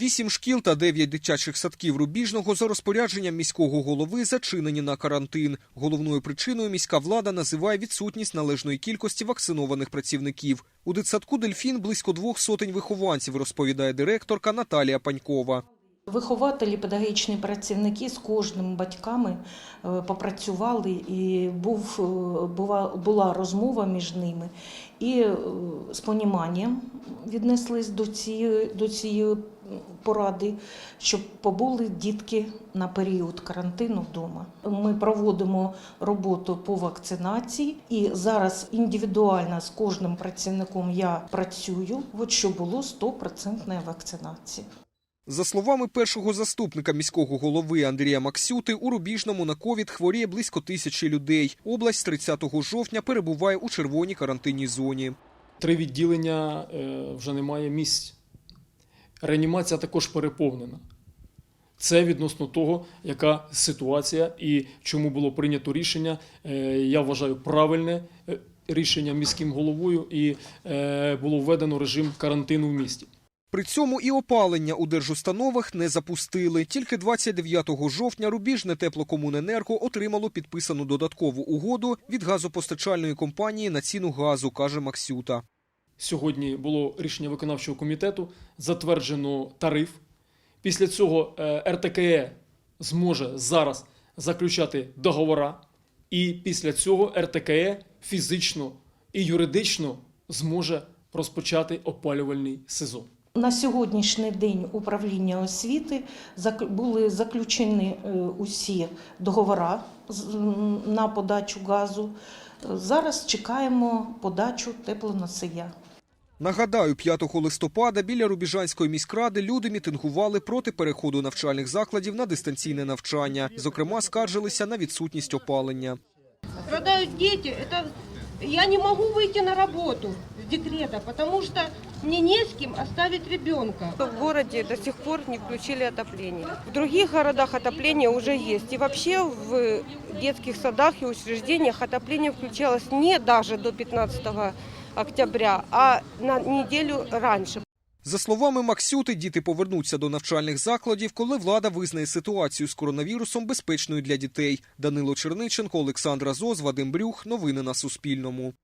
Вісім шкіл та дев'ять дитячих садків Рубіжного за розпорядженням міського голови зачинені на карантин. Головною причиною міська влада називає відсутність належної кількості вакцинованих працівників. У дитсадку «Дельфін» близько двох сотень вихованців, розповідає директорка Наталія Панькова. Вихователі, педагогічні працівники з кожним батьками е, попрацювали, і був, е, була, була розмова між ними. І е, з поніманням віднеслись до цієї, до цієї поради, щоб побули дітки на період карантину вдома. Ми проводимо роботу по вакцинації, і зараз індивідуально з кожним працівником я працюю, от щоб було 100% вакцинації. За словами першого заступника міського голови Андрія Максюти, у Рубіжному на ковід хворіє близько тисячі людей. Область з 30 жовтня перебуває у червоній карантинній зоні. Три відділення е, вже немає місць. Реанімація також переповнена. Це відносно того, яка ситуація і чому було прийнято рішення. Е, Я вважаю правильне е, рішення міським головою і е, було введено режим карантину в місті. При цьому і опалення у держустановах не запустили. Тільки 29 жовтня Рубіжне теплокомуненерго отримало підписану додаткову угоду від газопостачальної компанії на ціну газу, каже Максюта. Сьогодні було рішення виконавчого комітету, затверджено тариф. Після цього е, РТКЕ зможе зараз заключати договора, і після цього РТКЕ фізично і юридично зможе розпочати опалювальний сезон. На сьогоднішній день управління освіти були заключені е, усі договори на подачу газу. Е, Зараз чекаємо подачу теплоносія. Нагадаю, 5 листопада біля Рубіжанської міськради люди мітингували проти переходу навчальних закладів на дистанційне навчання. Зокрема, скаржилися на відсутність опалення. Страдают дети. Это я не могу выйти на работу с декрета, потому что мне не с кем оставить ребенка. В городе до сих пор не включили отопление. В других городах отопление уже есть. И вообще в детских садах и учреждениях отопление включалось не даже до 15 октября, а на неделю раньше. За словами Максюти, діти повернуться до навчальних закладів, коли влада визнає ситуацію з коронавірусом безпечною для дітей. Данило Черниченко, Олександра Зоз, Вадим Брюх. Новини на Суспільному.